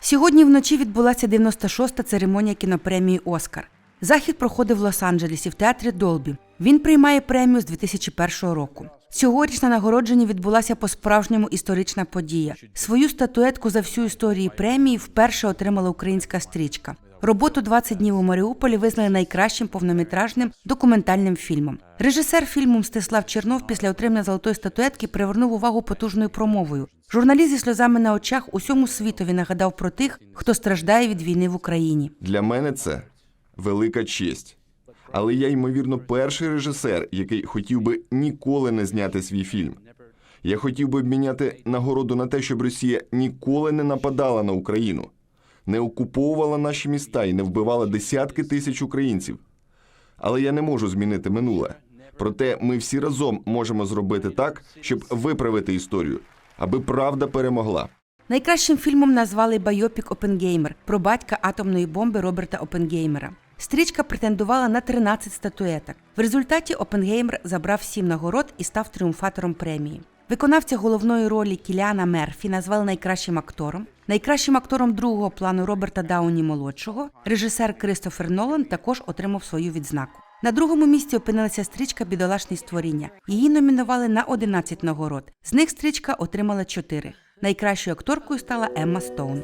Сьогодні вночі відбулася 96-та церемонія кінопремії Оскар. Захід проходив в Лос-Анджелесі в театрі Долбі. Він приймає премію з 2001 року. Цьогоріч на нагородженні відбулася по-справжньому історична подія. Свою статуетку за всю історію премії вперше отримала українська стрічка. Роботу «20 днів у Маріуполі визнали найкращим повнометражним документальним фільмом. Режисер фільму Мстислав Чернов після отримання золотої статуетки привернув увагу потужною промовою. Журналіст зі сльозами на очах усьому світові нагадав про тих, хто страждає від війни в Україні. Для мене це велика честь. Але я, ймовірно, перший режисер, який хотів би ніколи не зняти свій фільм. Я хотів би обміняти нагороду на те, щоб Росія ніколи не нападала на Україну, не окуповувала наші міста і не вбивала десятки тисяч українців. Але я не можу змінити минуле. Проте ми всі разом можемо зробити так, щоб виправити історію, аби правда перемогла. Найкращим фільмом назвали Байопік Опенгеймер про батька атомної бомби Роберта Опенгеймера. Стрічка претендувала на 13 статуеток. В результаті Опенгеймер забрав 7 нагород і став тріумфатором премії. Виконавця головної ролі Кіліана Мерфі назвали найкращим актором. Найкращим актором другого плану Роберта Дауні молодшого. Режисер Кристофер Нолан також отримав свою відзнаку. На другому місці опинилася стрічка Бідолашні створіння. Її номінували на 11 нагород. З них стрічка отримала 4. Найкращою акторкою стала Емма Стоун.